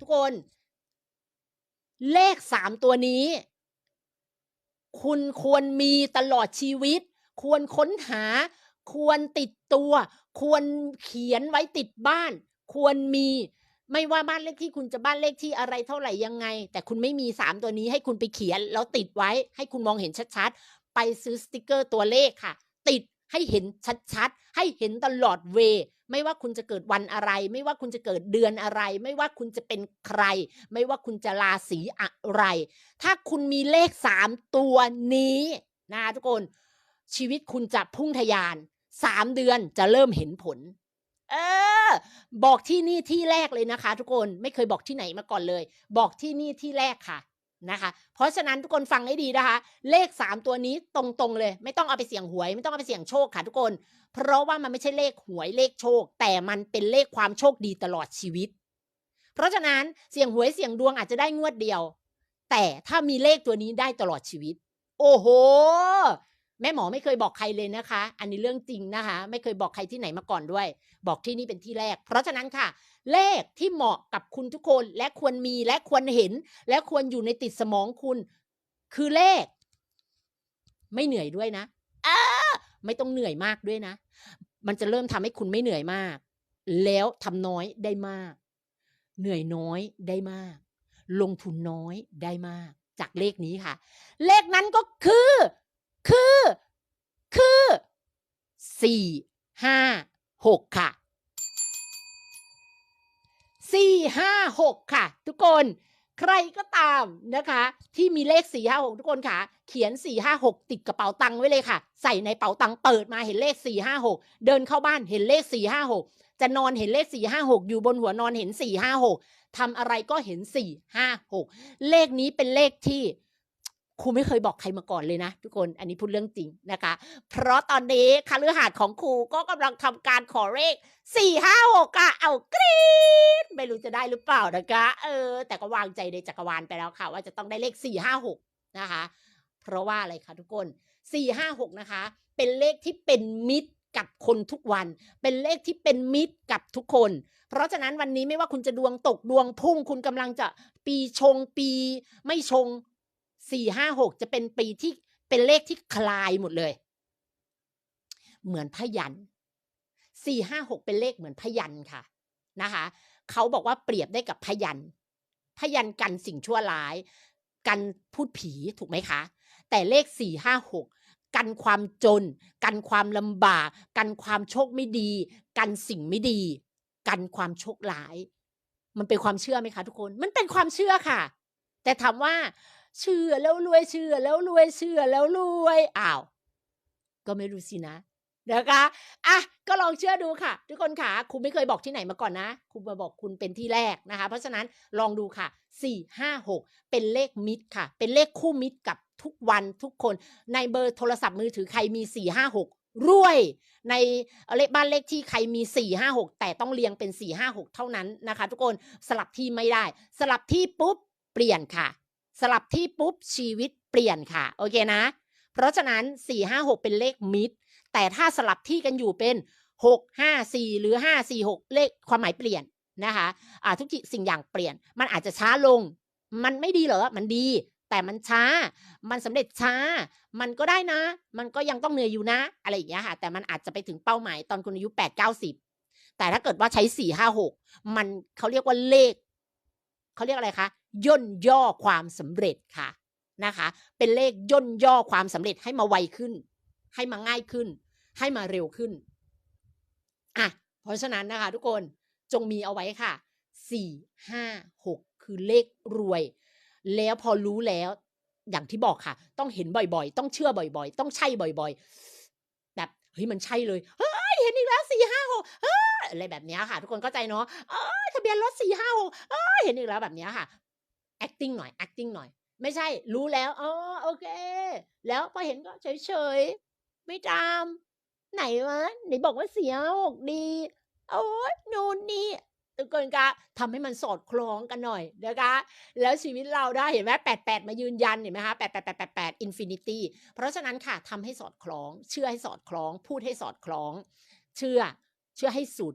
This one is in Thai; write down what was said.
ทุกคน เลขสามตัวนี้ คุณควรมีตลอดชีวิต ควรค้นหา ควรติดตัว ควรเขียนไว้ติดบ้าน ควรมีไม่ว่าบ้านเลขที่คุณจะบ้านเลขที่อะไรเท่าไหร่ยังไง แต่คุณไม่มีสามตัวนี้ให้คุณไปเขียนแล้วติดไว้ ให้คุณมองเห็นชัดๆ ไปซื้อสติกเกอร์ตัวเลขค่ะ ติด ให้เห็นชัดๆ ให้เห็นตลอดเว ไม่ว่าคุณจะเกิดวันอะไร ไม่ว่าคุณจะเกิดเดือนอะไร ไม่ว่าคุณจะเป็นใคร ไม่ว่าคุณจะราศีอะไร ถ้าคุณมีเลขสามตัวนี้นะทุกคน ชีวิตคุณจะพุ่งทะยานสามเดือนจะเริ่มเห็นผล เออ บอกที่นี่ที่แรกเลยนะคะ ทุกคนไม่เคยบอกที่ไหนมาก่อนเลย บอกที่นี่ที่แรกค่ะ นะคะ เพราะฉะนั้นทุกคนฟังให้ดีนะคะ เลขสามตัวนี้ตรงๆเลย ไม่ต้องเอาไปเสี่ยงหวย ไม่ต้องเอาไปเสี่ยงโชคค่ะทุกคน เพราะว่ามันไม่ใช่เลขหวยเลขโชค แต่มันเป็นเลขความโชคดีตลอดชีวิต เพราะฉะนั้นเสี่ยงหวยเสี่ยงดวงอาจจะได้งวดเดียว แต่ถ้ามีเลขตัวนี้ได้ตลอดชีวิต โอ้โห แม่หมอไม่เคยบอกใครเลยนะคะ อันนี้เรื่องจริงนะคะ ไม่เคยบอกใครที่ไหนมาก่อนด้วย บอกที่นี่เป็นที่แรก เพราะฉะนั้นค่ะ เลขที่เหมาะกับคุณทุกคนและควรมีและควรเห็น และควรอยู่ในติดสมองคุณ คือเลข ไม่เหนื่อยด้วยนะอ้าไม่ต้องเหนื่อยมากด้วยนะ มันจะเริ่มทำให้คุณไม่เหนื่อยมาก แล้วทำน้อยได้มาก เหนื่อยน้อยได้มาก ลงทุนน้อยได้มาก จากเลขนี้ค่ะ เลขนั้นก็คือ คือ คือสี่ห้าหกค่ะสี่ห้าหกค่ะ ทุกคนใครก็ตามนะคะ ที่มีเลขสี่ห้าหกทุกคนค่ะ เขียนสี่ห้าหกติดกระเป๋าตังค์ไว้เลยค่ะ ใส่ในเป๋าตังค์เปิดมาเห็นเลขสี่ห้าหกเดินเข้าบ้านเห็นเลขสี่ห้าหกจะนอนเห็นเลขสี่ห้าหกอยู่บนหัวนอนเห็นสี่ห้าหกทำอะไรก็เห็นสี่ห้าหกเลขนี้เป็นเลขที่ ครูไม่เคยบอกใครมาก่อนเลยนะ ทุกคนอันนี้พูดเรื่องจริงนะคะ เพราะตอนนี้คฤหาสน์ของครูก็กำลังทำการขอเลขสี่ห้าหกอะเอากรี๊ดไม่รู้จะได้หรือเปล่านะคะเออ แต่ก็วางใจในจักรวาลไปแล้วค่ะ ว่าจะต้องได้เลขสี่ห้าหกนะคะ เพราะว่าอะไรคะทุกคนสี่ห้าหกนะคะ เป็นเลขที่เป็นมิตรกับคนทุกวัน เป็นเลขที่เป็นมิตรกับทุกคน เพราะฉะนั้นวันนี้ไม่ว่าคุณจะดวงตกดวงพุ่ง คุณกำลังจะปีชงปีไม่ชง สี่ห้าหกจะเป็นปีที่เป็นเลขที่คลายหมดเลย เหมือนพยันสี่ห้าหกเป็นเลขเหมือนพยันค่ะนะคะเขาบอกว่าเปรียบได้กับพยันพยันกันสิ่งชั่วร้าย กันพูดผีถูกไหมคะ แต่เลขสี่ห้าหกกันความจน กันความลำบาก กันความโชคไม่ดี กันสิ่งไม่ดี กันความโชคร้าย มันเป็นความเชื่อไหมคะทุกคน มันเป็นความเชื่อค่ะ แต่ถามว่า เชื่อแล้วรวยเชื่อแล้วรวยเชื่อแล้วรวยอ้าวก็ไม่รู้สินะนะคะอะก็ลองเชื่อดูค่ะ ทุกคนค่ะครูไม่เคยบอกที่ไหนมาก่อนนะครูมาบอกคุณเป็นที่แรกนะคะ เพราะฉะนั้นลองดูค่ะสี่ห้าหกเป็นเลขมิตรค่ะ เป็นเลขคู่มิตรกับทุกวันทุกคนในเบอร์โทรศัพท์มือถือใครมีสี่ห้าหกรวย ในเลขบ้านเลขที่ใครมีสี่ห้าหกแต่ต้องเรียงเป็นสี่ห้าหกเท่านั้นนะคะ ทุกคนสลับที่ไม่ได้ สลับที่ปุ๊บเปลี่ยนค่ะ สลับที่ปุ๊บชีวิตเปลี่ยนค่ะ โอเคนะ เพราะฉะนั้นสี่ห้าหกเป็นเลขมิตรแต่ถ้าสลับที่กันอยู่เป็นหกห้าสี่หรือห้าสี่หกเลขความหมายเปลี่ยนนะคะอ่าทุกสิ่งอย่างเปลี่ยน มันอาจจะช้าลง มันไม่ดีเหรอ มันดี แต่มันช้า มันสำเร็จช้า มันก็ได้นะ มันก็ยังต้องเหนื่อยอยู่นะ อะไรอย่างเงี้ยค่ะ แต่มันอาจจะไปถึงเป้าหมายตอนคุณอายุแปดเก้าสิบแต่ถ้าเกิดว่าใช้สี่ห้าหกมันเขาเรียกว่าเลข เขาเรียกอะไรคะ ย่นย่อความสำเร็จค่ะนะคะ เป็นเลขย่นย่อความสำเร็จให้มาไวขึ้น ให้มาง่ายขึ้น ให้มาเร็วขึ้นอะเพราะฉะนั้นนะคะ ทุกคนจงมีเอาไว้ค่ะสี่ห้าหกคือเลขรวย แล้วพอรู้แล้ว อย่างที่บอกค่ะ ต้องเห็นบ่อยๆ ต้องเชื่อบ่อยๆ ต้องใช่บ่อยๆ แบบเฮ้ยมันใช่เลยเฮ้ยเห็นอีกแล้วสี่ห้าหกเฮ้ยอะไรแบบนี้ค่ะ ทุกคนเข้าใจเนาะเอ้ยทะเบียนรถสี่ห้าหกเอ้ยเห็นอีกแล้วแบบนี้ค่ะ acting หน่อย acting หน่อย ไม่ใช่รู้แล้วอ๋อโอเค แล้วพอเห็นก็เฉยๆ ไม่ตาม ไหนวะไหนบอกว่าเสี่ห้าหกดี โอ้ยนู่นนี่ทุกคนคะทำให้มันสอดคล้องกันหน่อยนะคะ แล้วชีวิตเราได้เห็นไหมแปดแปดมายืนยันเห็นไหมคะแปดแปดแปดแปดแปดอินฟินิตี้เพราะฉะนั้นค่ะทำให้สอดคล้อง เชื่อให้สอดคล้อง พูดให้สอดคล้อง เชื่อ เชื่อให้สุด